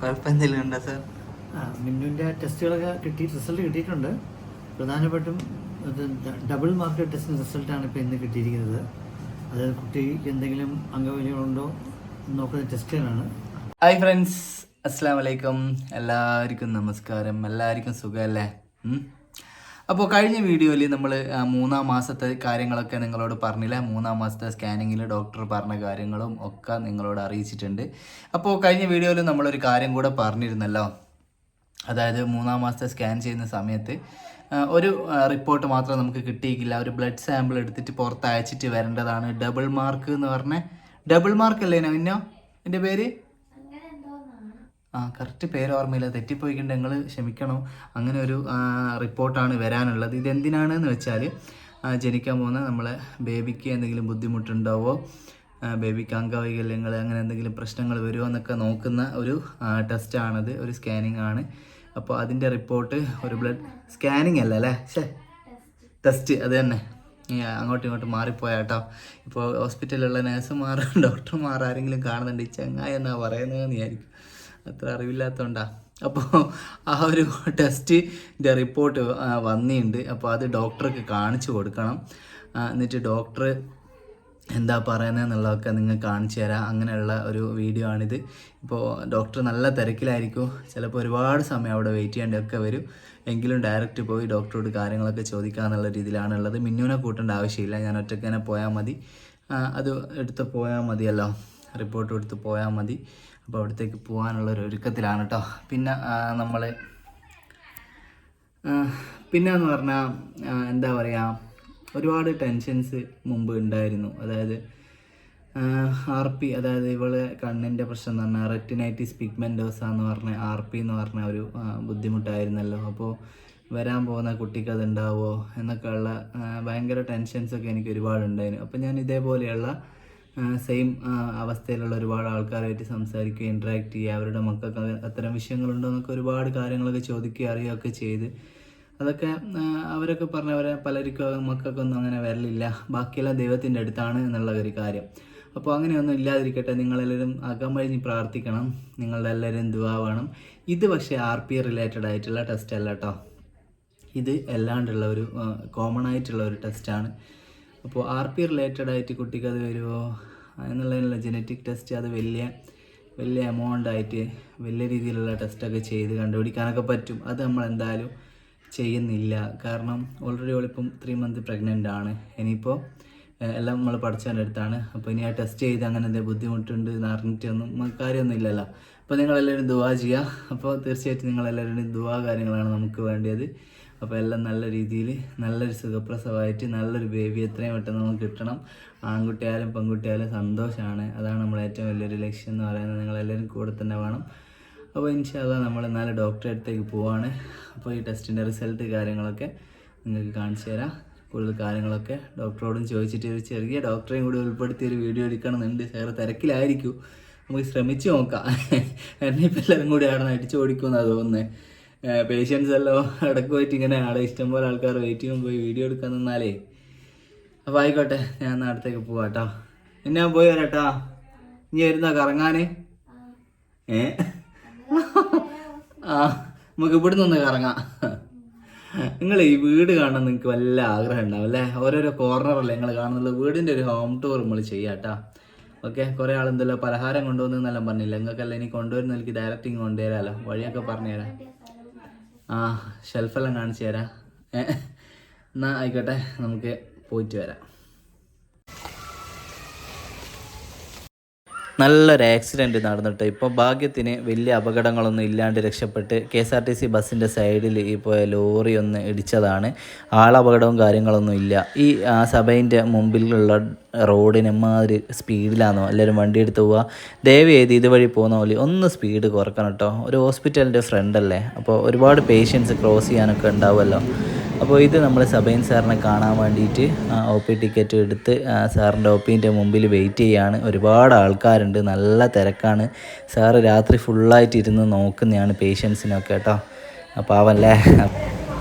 കുഴപ്പം എന്തെങ്കിലും ഉണ്ടോ സാർ. ആ, മിന്നുവിന്റെ ടെസ്റ്റുകളൊക്കെ കിട്ടി റിസൾട്ട് കിട്ടിയിട്ടുണ്ട്. പ്രധാനപ്പെട്ടും ഇത് ഡബിൾ മാർക്ക് ടെസ്റ്റിന്റെ റിസൾട്ടാണ് ഇപ്പോൾ ഇന്ന് കിട്ടിയിരിക്കുന്നത്. അത് കുട്ടിക്ക് എന്തെങ്കിലും അംഗവൈകല്യങ്ങളുണ്ടോ നോക്കുന്ന ടെസ്റ്റുകളാണ്. ഹായ് ഫ്രണ്ട്സ് അസ്സാം വലൈക്കും എല്ലാവർക്കും നമസ്കാരം. എല്ലാവർക്കും സുഖമല്ലേ? അപ്പോൾ കഴിഞ്ഞ വീഡിയോയിൽ നമ്മൾ മൂന്നാം മാസത്തെ കാര്യങ്ങളൊക്കെ നിങ്ങളോട് പറഞ്ഞില്ല? മൂന്നാം മാസത്തെ സ്കാനിങ്ങിൽ ഡോക്ടർ പറഞ്ഞ കാര്യങ്ങളും ഒക്കെ നിങ്ങളോട് അറിയിച്ചിട്ടുണ്ട്. അപ്പോൾ കഴിഞ്ഞ വീഡിയോയിൽ നമ്മളൊരു കാര്യം കൂടെ പറഞ്ഞിരുന്നല്ലോ. അതായത് മൂന്നാം മാസത്തെ സ്കാൻ ചെയ്യുന്ന സമയത്ത് ഒരു റിപ്പോർട്ട് മാത്രം നമുക്ക് കിട്ടിയിട്ടില്ല. ഒരു ബ്ലഡ് സാമ്പിൾ എടുത്തിട്ട് പുറത്ത് അയച്ചിട്ട് വരേണ്ടതാണ്. ഡബിൾ മാർക്ക് എന്ന് പറഞ്ഞ ഡബിൾ മാർക്ക് അല്ലേ നവിന്നോ എന്റെ പേര്? ആ കറക്റ്റ് പേര് ഓർമ്മയില്ല തെറ്റിപ്പോയിക്കൊണ്ട് നിങ്ങൾ ക്ഷമിക്കണം. അങ്ങനെ ഒരു റിപ്പോർട്ടാണ് വരാനുള്ളത്. ഇതെന്തിനാണെന്ന് വെച്ചാൽ ജനിക്കാൻ പോകുന്ന നമ്മളെ ബേബിക്ക് എന്തെങ്കിലും ബുദ്ധിമുട്ടുണ്ടാവോ? ബേബിക്ക് അംഗവൈകല്യങ്ങൾ അങ്ങനെ എന്തെങ്കിലും പ്രശ്നങ്ങൾ വരുമോ എന്നൊക്കെ നോക്കുന്ന ഒരു ടെസ്റ്റാണത്. ഒരു സ്കാനിങ് ആണ്. അപ്പോൾ അതിന്റെ റിപ്പോർട്ട് ഒരു ബ്ലഡ് സ്കാനിങ് അല്ല അല്ലേ? ശേ ടെസ്റ്റ് അത് തന്നെ. അങ്ങോട്ടും ഇങ്ങോട്ടും മാറിപ്പോയാട്ടോ ഇപ്പോൾ ഹോസ്പിറ്റലിലുള്ള നേഴ്സുമാർ ഡോക്ടർമാർ ആരെങ്കിലും കാണുന്നുണ്ട് ഈ ചങ്ങായി എന്നാ പറയുന്നതെന്ന് വിചാരിക്കും. അത്ര അറിവില്ലാത്തതുകൊണ്ടാ അപ്പോൾ ആ ഒരു ടെസ്റ്റിന്റെ റിപ്പോർട്ട് വന്നിട്ടുണ്ട് അപ്പോൾ അത് ഡോക്ടർക്ക് കാണിച്ചു കൊടുക്കണം. എന്നിട്ട് ഡോക്ടർ എന്താ പറയുന്നതെന്നുള്ളതൊക്കെ നിങ്ങൾ കാണിച്ചു തരാം. അങ്ങനെയുള്ള ഒരു വീഡിയോ ആണിത്. ഇപ്പോൾ ഡോക്ടർ നല്ല തിരക്കിലായിരിക്കും. ചിലപ്പോൾ ഒരുപാട് സമയം അവിടെ വെയിറ്റ് ചെയ്യേണ്ടതൊക്കെ വരും. എങ്കിലും ഡയറക്റ്റ് പോയി ഡോക്ടറോട് കാര്യങ്ങളൊക്കെ രീതിയിലാണ് രീതിയിലാണുള്ളത്. മിന്നുവിനെ കൂട്ടേണ്ട ആവശ്യമില്ല. ഞാൻ ഒറ്റയ്ക്ക് തന്നെ പോയാൽ മതി അത് എടുത്ത് പോയാൽ മതിയല്ലോ. റിപ്പോർട്ട് എടുത്ത് പോയാൽ മതി. അപ്പോൾ അവിടത്തേക്ക് പോകാനുള്ള ഒരു ഒരുക്കത്തിലാണ് കേട്ടോ. പിന്നെ നമ്മൾ പിന്നെ എന്ന് പറഞ്ഞാൽ എന്താ പറയുക ഒരുപാട് ടെൻഷൻസ് മുമ്പ് ഉണ്ടായിരുന്നു. അതായത് ആർ പി അതായത് ഇവൾ കണ്ണിന്റെ പ്രശ്നം എന്ന് പറഞ്ഞാൽ റെറ്റിനൈറ്റിസ് പിഗ്മെന്റോസ എന്ന് പറഞ്ഞ ആർ പി എന്ന് പറഞ്ഞ ഒരു ബുദ്ധിമുട്ടായിരുന്നല്ലോ. അപ്പോൾ വരാൻ പോകുന്ന കുട്ടിക്ക് അത് ഉണ്ടാവുമോ എന്നൊക്കെയുള്ള ഭയങ്കര ടെൻഷൻസൊക്കെ എനിക്ക് ഒരുപാട് ഉണ്ടായിരുന്നു അപ്പോൾ ഞാൻ ഇതേപോലെയുള്ള സെയിം അവസ്ഥയിലുള്ള ഒരുപാട് ആൾക്കാരുമായിട്ട് സംസാരിക്കുക ഇൻട്രാക്ട് ചെയ്യുക അവരുടെ മക്കൾക്ക് അത് അത്തരം വിഷയങ്ങളുണ്ടോ എന്നൊക്കെ ഒരുപാട് കാര്യങ്ങളൊക്കെ ചോദിക്കുക അറിയുകയൊക്കെ ചെയ്ത് അതൊക്കെ അവരൊക്കെ പറഞ്ഞ അവരെ പലർക്കും മക്കൾക്കൊന്നും അങ്ങനെ വരലില്ല. ബാക്കിയെല്ലാം ദൈവത്തിന്റെ അടുത്താണ് എന്നുള്ള ഒരു കാര്യം. അപ്പോൾ അങ്ങനെയൊന്നും ഇല്ലാതിരിക്കട്ടെ. നിങ്ങളെല്ലാവരും അകമഴിഞ്ഞ് പ്രാർത്ഥിക്കണം. നിങ്ങളുടെ എല്ലാവരും ദുവാ വേണം. ഇത് പക്ഷേ ആർ പി റിലേറ്റഡ് ആയിട്ടുള്ള ടെസ്റ്റ് അല്ല കേട്ടോ ഇത് അല്ലാണ്ടുള്ള ഒരു കോമൺ ആയിട്ടുള്ള ഒരു ടെസ്റ്റാണ് അപ്പോൾ ആർ പി റിലേറ്റഡ് ആയിട്ട് കുട്ടിക്ക് അത് വരുമോ എന്നുള്ളതിനുള്ള ജനറ്റിക് ടെസ്റ്റ് അത് വലിയ വലിയ എമൗണ്ട് ആയിട്ട് വലിയ രീതിയിലുള്ള ടെസ്റ്റൊക്കെ ചെയ്ത് കണ്ടുപിടിക്കാനൊക്കെ പറ്റും. അത് നമ്മൾ എന്തായാലും ചെയ്യുന്നില്ല. കാരണം ഓൾറെഡി ഓളിപ്പം ത്രീ മന്ത് പ്രഗ്നന്റ് ആണ്. ഇനിയിപ്പോൾ എല്ലാം നമ്മൾ പഠിച്ചതിന്റെ അടുത്താണ്. അപ്പോൾ ഇനി ആ ടെസ്റ്റ് ചെയ്ത് അങ്ങനെ എന്തെങ്കിലും ബുദ്ധിമുട്ടുണ്ട് എന്ന് അറിഞ്ഞിട്ടൊന്നും കാര്യമൊന്നും ഇല്ലല്ലോ അപ്പോൾ നിങ്ങളെല്ലാവരും ദുവാ ചെയ്യുക. അപ്പോൾ തീർച്ചയായിട്ടും നിങ്ങളെല്ലാവരുടെയും ദുവാ കാര്യങ്ങളാണ് നമുക്ക് വേണ്ടത് അപ്പോൾ എല്ലാം നല്ല രീതിയിൽ നല്ലൊരു സുഖപ്രസവമായിട്ട് നല്ലൊരു ബേബി എത്രയും പെട്ടെന്ന് നമുക്ക് കിട്ടണം. ആൺകുട്ടിയായാലും പെൺകുട്ടിയായാലും സന്തോഷമാണ് അതാണ് നമ്മുടെ ഏറ്റവും വലിയൊരു ലക്ഷ്യം എന്ന് പറയുന്നത്. നിങ്ങളെല്ലാവരും കൂടെ തന്നെ വേണം. അപ്പോൾ ഇൻഷാല്ല നമ്മൾ നാളെ ഡോക്ടറെ അടുത്തേക്ക് പോവാണ്. അപ്പോൾ ഈ ടെസ്റ്റിന്റെ റിസൾട്ട് കാര്യങ്ങളൊക്കെ നിങ്ങൾക്ക് കാണിച്ചു തരാം. കൂടുതൽ കാര്യങ്ങളൊക്കെ ഡോക്ടറോടും ചോദിച്ചിട്ട് ഒരു ചെറിയ ഡോക്ടറെയും കൂടി ഉൾപ്പെടുത്തി ഒരു വീഡിയോ എടുക്കണമെന്നുണ്ട്. വേറെ തിരക്കിലായിരിക്കും. നമുക്ക് ശ്രമിച്ചു നോക്കാം. എന്നെ ഇപ്പം എല്ലാവരും കൂടി അവിടെ അടിച്ചു ഓടിക്കുമെന്നാണ് തോന്നുന്നത് പേഷ്യൻസ് എല്ലാം ഇടയ്ക്ക് പോയിട്ട് ഇങ്ങനെ ആളെ ഇഷ്ടംപോലെ ആൾക്കാർ വെയിറ്റ് ചെയ്യുമ്പോൾ പോയി വീഡിയോ എടുക്കാൻ നിന്നാലേ. അപ്പോൾ ആയിക്കോട്ടെ ഞാൻ എന്നാ അടുത്തേക്ക് പോവാട്ടോ എന്നെ ഞാൻ പോയി വരാട്ടാ ഇനി വരുന്ന കറങ്ങാൻ ഏ? ആ നമുക്ക് ഇവിടെ നിന്ന് കറങ്ങാം. നിങ്ങൾ ഈ വീട് കാണാൻ നിങ്ങൾക്ക് വല്ല ആഗ്രഹം ഉണ്ടാവും അല്ലേ? ഓരോരോ കോർണറല്ലേ നിങ്ങൾ കാണുന്നുള്ളൂ വീടിന്റെ ഒരു ഹോം ടൂർ നമ്മൾ ചെയ്യാട്ടാ ഓക്കെ കുറേ ആളെന്തല്ലോ പലഹാരം കൊണ്ടുവന്നെന്നെല്ലാം പറഞ്ഞില്ല? നിങ്ങൾക്കല്ല ഇനി കൊണ്ടുവരുന്ന എനിക്ക് ഡയറക്റ്റ് ഇങ്ങ് കൊണ്ടുവരാമല്ലോ വഴിയൊക്കെ പറഞ്ഞുതരാം ആ ഷെൽഫെല്ലാം കാണിച്ചു തരാം. എന്നാൽ ആയിക്കോട്ടെ നമുക്ക് പോയിട്ട് വരാം. നല്ലൊരു ആക്സിഡന്റ് നടന്നിട്ട്. ഇപ്പോൾ ഭാഗ്യത്തിന് വലിയ അപകടങ്ങളൊന്നും ഇല്ലാണ്ട് രക്ഷപ്പെട്ട് K S R T C ബസ്സിന്റെ സൈഡിൽ ഈ പോയ ലോറി ഒന്ന് ഇടിച്ചതാണ്. ആളപകടവും കാര്യങ്ങളൊന്നും ഇല്ല. ഈ ആ സഭയിന്റെ മുമ്പിലുള്ള റോഡിന് എമ്മാതിരി സ്പീഡിലാണോ എല്ലാവരും വണ്ടി എടുത്ത് പോവുക ദയവ് ചെയ്ത് ഇതുവഴി പോകുന്ന പോലെ ഒന്ന് സ്പീഡ് കുറക്കണം കേട്ടോ ഒരു ഹോസ്പിറ്റലിന്റെ ഫ്രണ്ടല്ലേ? അപ്പോൾ ഒരുപാട് പേഷ്യൻസ് ക്രോസ് ചെയ്യാനൊക്കെ ഉണ്ടാവുമല്ലോ. അപ്പോൾ ഇത് നമ്മൾ സബൈൻ സാറിനെ കാണാൻ വേണ്ടിയിട്ട് ഒ പി ടിക്കറ്റ് എടുത്ത് സാറിന്റെ ഒ പിന്റെ മുമ്പിൽ വെയിറ്റ് ചെയ്യാണ്. ഒരുപാട് ആൾക്കാരുണ്ട് നല്ല തിരക്കാണ്. സാറ് രാത്രി ഫുള്ളായിട്ട് ഇരുന്ന് നോക്കുന്നതാണ് പേഷ്യൻസിനൊക്കെ കേട്ടോ. അപ്പോൾ ആവല്ലേ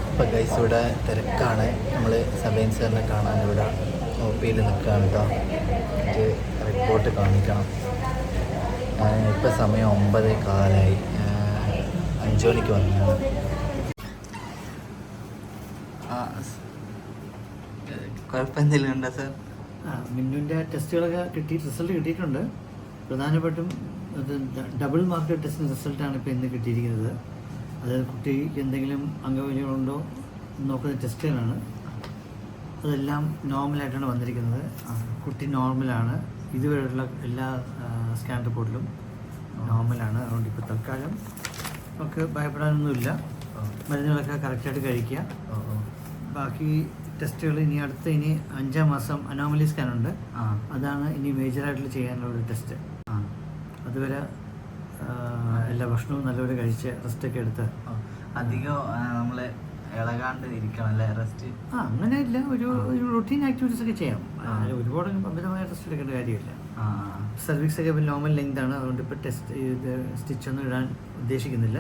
അപ്പോൾ ഗൈസ് ഇവിടെ തിരക്കാണ്. നമ്മൾ സബൈൻ സാറിനെ കാണാൻ ഇവിടെ ഒ പിയിൽ നിൽക്കുകയാണ് കേട്ടോ. റിപ്പോർട്ട് കാണിക്കണം. ഇപ്പം സമയം ഒമ്പതേ കാലായി. അഞ്ചു മണിക്ക് വന്നു കുഴപ്പം എന്തെങ്കിലും ഉണ്ടോ സാർ. ആ മിന്നുവിന്റെ ടെസ്റ്റുകളൊക്കെ കിട്ടി റിസൾട്ട് കിട്ടിയിട്ടുണ്ട്. പ്രധാനപ്പെട്ടും അത് ഡബിൾ മാർക്ക് ടെസ്റ്റിന് റിസൾട്ടാണ് ഇപ്പോൾ ഇന്ന് കിട്ടിയിരിക്കുന്നത്. അതായത് കുട്ടിക്ക് എന്തെങ്കിലും അംഗവൈകല്യങ്ങളുണ്ടോ എന്ന് നോക്കുന്ന ടെസ്റ്റുകളാണ്. അതെല്ലാം നോർമലായിട്ടാണ് വന്നിരിക്കുന്നത്. കുട്ടി നോർമലാണ്. ഇതുവരെയുള്ള എല്ലാ സ്കാൻ റിപ്പോർട്ടിലും നോർമലാണ്. അതുകൊണ്ട് ഇപ്പോൾ തൽക്കാലം നമുക്ക് ഭയപ്പെടാനൊന്നുമില്ല. മരുന്നുകളൊക്കെ കറക്റ്റായിട്ട് കഴിക്കുക. ഓ ഓ. ബാക്കി ടെസ്റ്റുകൾ ഇനി അടുത്ത ഇനി അഞ്ചാം മാസം അനോമലി സ്കാൻ ഉണ്ട്. ആ. അതാണ് ഇനി മേജറായിട്ടുള്ള ചെയ്യാനുള്ള ഒരു ടെസ്റ്റ് ആ. അതുവരെ എല്ലാ ഭക്ഷണവും നല്ലപോലെ കഴിച്ച് റെസ്റ്റൊക്കെ എടുത്ത്. അധികം നമ്മൾ ഇളകാണ്ട് ഇരിക്കണം അല്ലേ? റെസ്റ്റ് ആ അങ്ങനെ ഇല്ല ഒരു ഒരു റൊട്ടീൻ ആക്ടിവിറ്റീസ് ഒക്കെ ചെയ്യാം. ഒരുപാട് അമിതമായ റെസ്റ്റ് എടുക്കേണ്ട കാര്യമില്ല. സർവീസ് ഒക്കെ ഇപ്പം നോർമൽ ലെങ്ത് ആണ്. അതുകൊണ്ട് ഇപ്പോൾ ടെസ്റ്റ് ഇത് സ്റ്റിച്ച് ഒന്നും ഇടാൻ ഉദ്ദേശിക്കുന്നില്ല.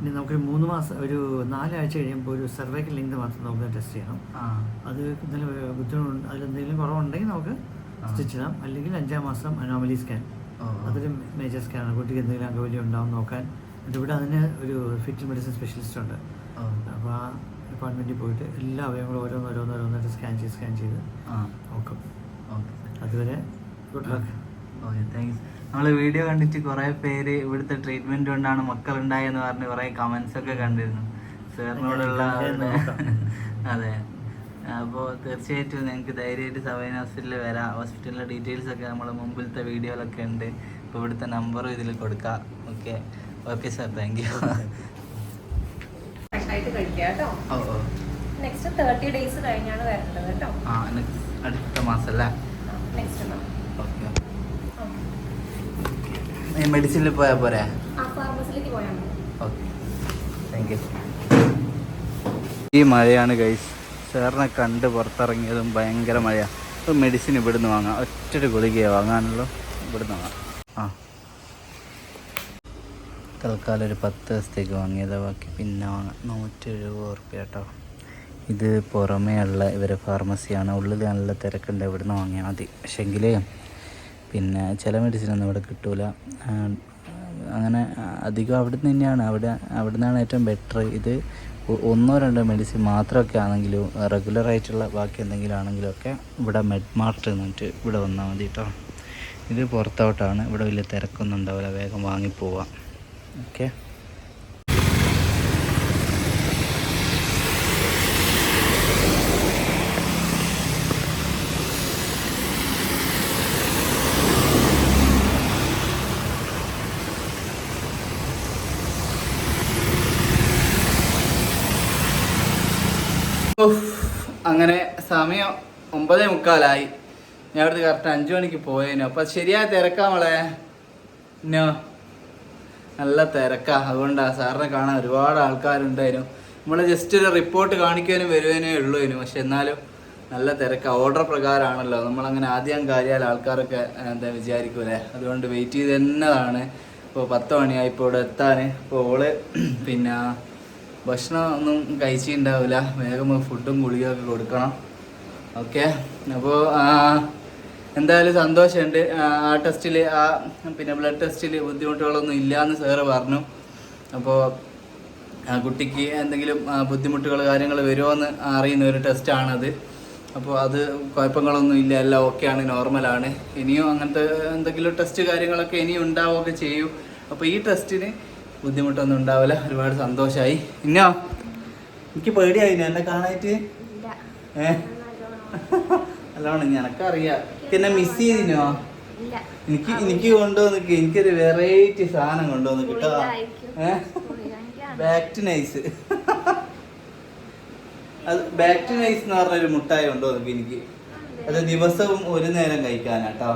ഇനി നമുക്ക് മൂന്ന് മാസം ഒരു നാലാഴ്ച കഴിയുമ്പോൾ ഒരു സർവൈക്കൽ ലെങ്ത് മാത്രം നമുക്ക് ടെസ്റ്റ് ചെയ്യണം. അത് എന്തെങ്കിലും ബുദ്ധിമുട്ട് അതിലെന്തെങ്കിലും കുറവുണ്ടെങ്കിൽ നമുക്ക് സ്റ്റിച്ച് ഇടാം. അല്ലെങ്കിൽ അഞ്ചാം മാസം അനോമലി സ്കാൻ. അതൊരു മേജർ സ്കാനാണ് കുട്ടിക്ക് എന്തെങ്കിലും അംഗവലി ഉണ്ടാവും നോക്കാൻ. എന്നിട്ട് ഇവിടെ അതിന് ഒരു ഫിറ്റ് മെഡിസിൻ സ്പെഷ്യലിസ്റ്റ് ഉണ്ട്. അപ്പോൾ ആ ഡിപ്പാർട്ട്മെന്റിൽ പോയിട്ട് എല്ലാ അവയവങ്ങളും ഓരോന്ന് ഓരോന്ന് ഓരോന്നായിട്ട് സ്കാൻ ചെയ്ത് സ്കാൻ ചെയ്ത് ആ. നോക്കും. ഓക്കെ. അതുവരെ ഗുഡ് ലക്ക് ഓക്കെ. താങ്ക്സ് നമ്മൾ വീഡിയോ കണ്ടിട്ട് കുറേ പേര് ഇവിടുത്തെ ട്രീറ്റ്മെന്റ് കൊണ്ടാണ് മക്കളുണ്ടായെന്ന് പറഞ്ഞ് കുറേ കമന്റ്സ് ഒക്കെ കണ്ടിരുന്നു. സാറിനോടുള്ള അതെ. അപ്പോൾ തീർച്ചയായിട്ടും നിങ്ങൾക്ക് ധൈര്യമായിട്ട് സവൈൻ ഹോസ്പിറ്റലിൽ വരാം. ഹോസ്പിറ്റലിലെ ഡീറ്റെയിൽസ് ഒക്കെ നമ്മൾ മുമ്പിലത്തെ വീഡിയോയിലൊക്കെ ഉണ്ട്. ഇപ്പോൾ ഇവിടുത്തെ നമ്പറും ഇതിൽ കൊടുക്കാം. Okay okay sir thank you ആയിട്ട് കഴിക്കുക കേട്ടോ. നെക്സ്റ്റ് തേർട്ടി ഡേയ്സ് കഴിഞ്ഞാണ് വരേണ്ടത് കേട്ടോ. അടുത്ത മാസം അല്ലേ? നെക്സ്റ്റ് ഓക്കെ മെഡിസിനിൽ പോയാൽ പോരെ? ആ ഫാർമസിയിലേക്ക് പോയാൽ ഓക്കെ. താങ്ക് യു ഈ മഴയാണ് ഗൈസ് സാറിനെ കണ്ട് പുറത്തിറങ്ങിയതും ഭയങ്കര മഴയാണ് മെഡിസിൻ ഇവിടുന്ന് വാങ്ങാം. ഒറ്റ ഗുളികയെ വാങ്ങാനുള്ളൂ. ഇവിടുന്ന് വാങ്ങാം. ആ. തൽക്കാലം ഒരു പത്ത് ദിവസത്തേക്ക് വാങ്ങിയതാണ് ബാക്കി പിന്നെ വാങ്ങാം. നൂറ്റി എഴുപത് ഉറുപ്പ്യ കേട്ടോ ഇത് പുറമേ ഉള്ള ഇവരെ ഫാർമസിയാണ് ഉള്ളിൽ നല്ല തിരക്കുണ്ട്. ഇവിടുന്ന് വാങ്ങിയാൽ മതി. പക്ഷെങ്കിൽ പിന്നെ ചില മെഡിസിനൊന്നും ഇവിടെ കിട്ടൂല. അങ്ങനെ അധികം അവിടെ നിന്ന് തന്നെയാണ്. അവിടെ അവിടെ നിന്നാണ് ഏറ്റവും ബെറ്റർ ഇത് ഒന്നോ രണ്ടോ മെഡിസിൻ മാത്രമൊക്കെ ആണെങ്കിലും റെഗുലറായിട്ടുള്ള ബാക്കി എന്തെങ്കിലും ആണെങ്കിലും ഒക്കെ ഇവിടെ മെഡ് മാർട്ട് എന്നിട്ട് ഇവിടെ വന്നാൽ മതി കേട്ടോ ഇത് പുറത്തോട്ടാണ്. ഇവിടെ വലിയ തിരക്കൊന്നും ഉണ്ടാവില്ല. വേഗം വാങ്ങിപ്പോവാം ഓക്കെ. അങ്ങനെ സമയം ഒമ്പതേ മുക്കാലായി. ഞാൻ അവിടുത്തെ കറക്റ്റ് അഞ്ചു മണിക്ക് പോയേനു. അപ്പൊ ശരിയായ തിരക്കാ മോളെ. ഇന്നോ നല്ല തിരക്കാ. അതുകൊണ്ടാ സാറിനെ കാണാൻ ഒരുപാട് ആൾക്കാരുണ്ടായിരുന്നു. നമ്മൾ ജസ്റ്റ് ഒരു റിപ്പോർട്ട് കാണിക്കാനും വരുവാനേ അതിന് പക്ഷെ എന്നാലും നല്ല തിരക്കാ. ഓർഡർ പ്രകാരമാണല്ലോ. നമ്മളങ്ങനെ ആദ്യം കാര്യാൽ ആൾക്കാരൊക്കെ എന്താ വിചാരിക്കൂലേ? അതുകൊണ്ട് വെയിറ്റ് ചെയ്ത് തന്നതാണ്. ഇപ്പോൾ പത്ത് മണിയായി ഇപ്പോൾ ഇവിടെ എത്താൻ ഇപ്പോൾ ഓൾ പിന്നെ ഭക്ഷണം ഒന്നും കഴിച്ചിട്ടുണ്ടാവില്ല വേഗം ഫുഡും ഗുളികയൊക്കെ കൊടുക്കണം. ഓക്കെ അപ്പോൾ എന്തായാലും സന്തോഷമുണ്ട്. ആ, ടെസ്റ്റിൽ ആ പിന്നെ ബ്ലഡ് ടെസ്റ്റിൽ ബുദ്ധിമുട്ടുകളൊന്നും ഇല്ലയെന്ന് സാറ് പറഞ്ഞു. അപ്പോൾ ആ കുട്ടിക്ക് എന്തെങ്കിലും ബുദ്ധിമുട്ടുകൾ കാര്യങ്ങൾ വരുമോ എന്ന് അറിയുന്ന ഒരു ടെസ്റ്റാണത് അപ്പോൾ അത് കുഴപ്പങ്ങളൊന്നും ഇല്ല. എല്ലാം ഓക്കെയാണ് നോർമലാണ് ഇനിയും അങ്ങനത്തെ എന്തെങ്കിലും ടെസ്റ്റ് കാര്യങ്ങളൊക്കെ ഇനിയും ഉണ്ടാവുകയൊക്കെ ചെയ്യും. അപ്പോൾ ഈ ടെസ്റ്റിന് ബുദ്ധിമുട്ടൊന്നും ഉണ്ടാവില്ല. ഒരുപാട് സന്തോഷമായി ഇന്നോ? എനിക്ക് പേടിയായി. എന്നെ കാണായിട്ട് ഏ? നല്ലോണം നിനക്കറിയാം എന്നെ മിസ് ചെയ്തിനോ? എനിക്ക് എനിക്ക് കൊണ്ടുവന്നിക്ക്. എനിക്കൊരു വെറൈറ്റി സാധനം കൊണ്ടുവന്ന് കിട്ടോ ബാക്ക് ടു നൈസ് അത് ബാക്ക് ടു നൈസ് എന്ന് പറഞ്ഞൊരു മുട്ടായി കൊണ്ടുവന്നിക്ക് എനിക്ക്. അത് ദിവസവും ഒരു നേരം കഴിക്കാനാട്ടോ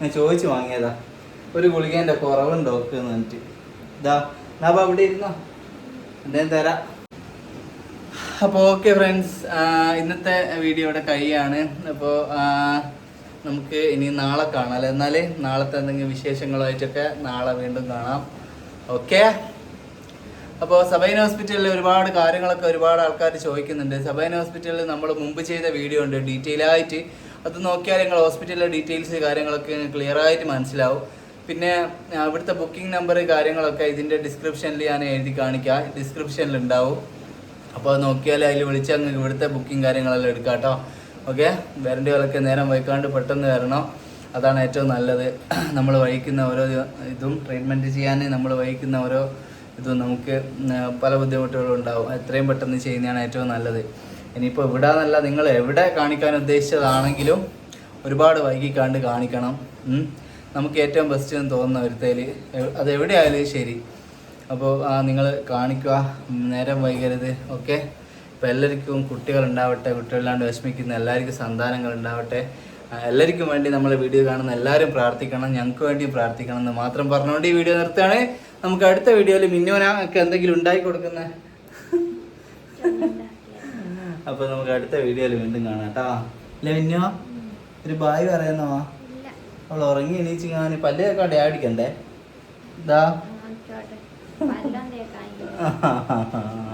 ഞാൻ ചോദിച്ചു വാങ്ങിയതാ. ഒരു ഗുളികേന്റെ കുറവുണ്ടോ ഒക്കെ എന്ന് പറഞ്ഞിട്ട്. ഇതാ എന്നാ അവിടെ ഇരുന്നോ. എന്തേലും തരാം. അപ്പോൾ ഓക്കെ ഫ്രണ്ട്സ് ഇന്നത്തെ വീഡിയോയുടെ കൈയാണ് അപ്പോൾ നമുക്ക് ഇനി നാളെ കാണാം അല്ലെ? എന്നാൽ നാളത്തെ എന്തെങ്കിലും വിശേഷങ്ങളായിട്ടൊക്കെ നാളെ വീണ്ടും കാണാം. ഓക്കെ അപ്പോൾ സബൈൻ ഹോസ്പിറ്റലിൽ ഒരുപാട് കാര്യങ്ങളൊക്കെ ഒരുപാട് ആൾക്കാർ ചോദിക്കുന്നുണ്ട്. സബൈൻ ഹോസ്പിറ്റലിൽ നമ്മൾ മുമ്പ് ചെയ്ത വീഡിയോ ഉണ്ട് ഡീറ്റെയിൽ ആയിട്ട്. അത് നോക്കിയാൽ നിങ്ങൾ ഹോസ്പിറ്റലിലെ ഡീറ്റെയിൽസ് കാര്യങ്ങളൊക്കെ ക്ലിയർ ആയിട്ട് മനസ്സിലാവും. പിന്നെ അവിടുത്തെ ബുക്കിംഗ് നമ്പർ കാര്യങ്ങളൊക്കെ ഇതിന്റെ ഡിസ്ക്രിപ്ഷനിൽ ഞാൻ എഴുതി കാണിക്കാം. ഡിസ്ക്രിപ്ഷനിൽ ഉണ്ടാവും. അപ്പോൾ നോക്കിയാൽ അതിൽ വിളിച്ച് അങ്ങ് ഇവിടുത്തെ ബുക്കിംഗ് കാര്യങ്ങളെല്ലാം എടുക്കാം കേട്ടോ. ഓക്കെ വരേണ്ടവരൊക്കെ നേരം വൈകാണ്ട് പെട്ടെന്ന് വരണം. അതാണ് ഏറ്റവും നല്ലത്. നമ്മൾ വഹിക്കുന്ന ഓരോ ഇതും ട്രീറ്റ്മെന്റ് ചെയ്യാൻ നമ്മൾ വഹിക്കുന്ന ഓരോ ഇതും നമുക്ക് പല ബുദ്ധിമുട്ടുകളും ഉണ്ടാവും. എത്രയും പെട്ടെന്ന് ചെയ്യുന്നതാണ് ഏറ്റവും നല്ലത്. ഇനിയിപ്പോൾ ഇവിടെ എന്നല്ല നിങ്ങൾ എവിടെ കാണിക്കാൻ ഉദ്ദേശിച്ചതാണെങ്കിലും ഒരുപാട് വൈകിക്കാണ്ട് കാണിക്കണം. നമുക്ക് ഏറ്റവും ബെസ്റ്റ് എന്ന് തോന്നുന്ന ഒരുത്തേൽ അത് എവിടെയായാലും ശരി. അപ്പോൾ നിങ്ങൾ കാണിക്കുക. നേരം വൈകരുത്. ഓക്കെ? ഇപ്പോൾ എല്ലാവർക്കും കുട്ടികൾ ഉണ്ടാവട്ടെ കുട്ടികളില്ലാണ്ട് വിഷമിക്കുന്ന എല്ലാവർക്കും സന്താനങ്ങൾ ഉണ്ടാവട്ടെ എല്ലാവർക്കും വേണ്ടി നമ്മൾ വീഡിയോ കാണുന്ന എല്ലാവരും പ്രാർത്ഥിക്കണം. ഞങ്ങൾക്ക് വേണ്ടി പ്രാർത്ഥിക്കണം എന്ന് മാത്രം പറഞ്ഞുകൊണ്ട് ഈ വീഡിയോ നിർത്തുകയാണ്. നമുക്ക് അടുത്ത വീഡിയോയിൽ മിന്നോനൊക്കെ ഒക്കെ എന്തെങ്കിലും ഉണ്ടാക്കി കൊടുക്കുന്ന? അപ്പോൾ നമുക്ക് അടുത്ത വീഡിയോയിൽ വീണ്ടും കാണാം കേട്ടോ. അല്ലേ മിന്നു? ഒരു ബായ് പറയുന്നോ? അവൾ ഉറങ്ങി എണീച്ച് ഞാൻ പല്ലൊക്കെ കടയാടിക്കണ്ടേ ഇതാ. アハハハ。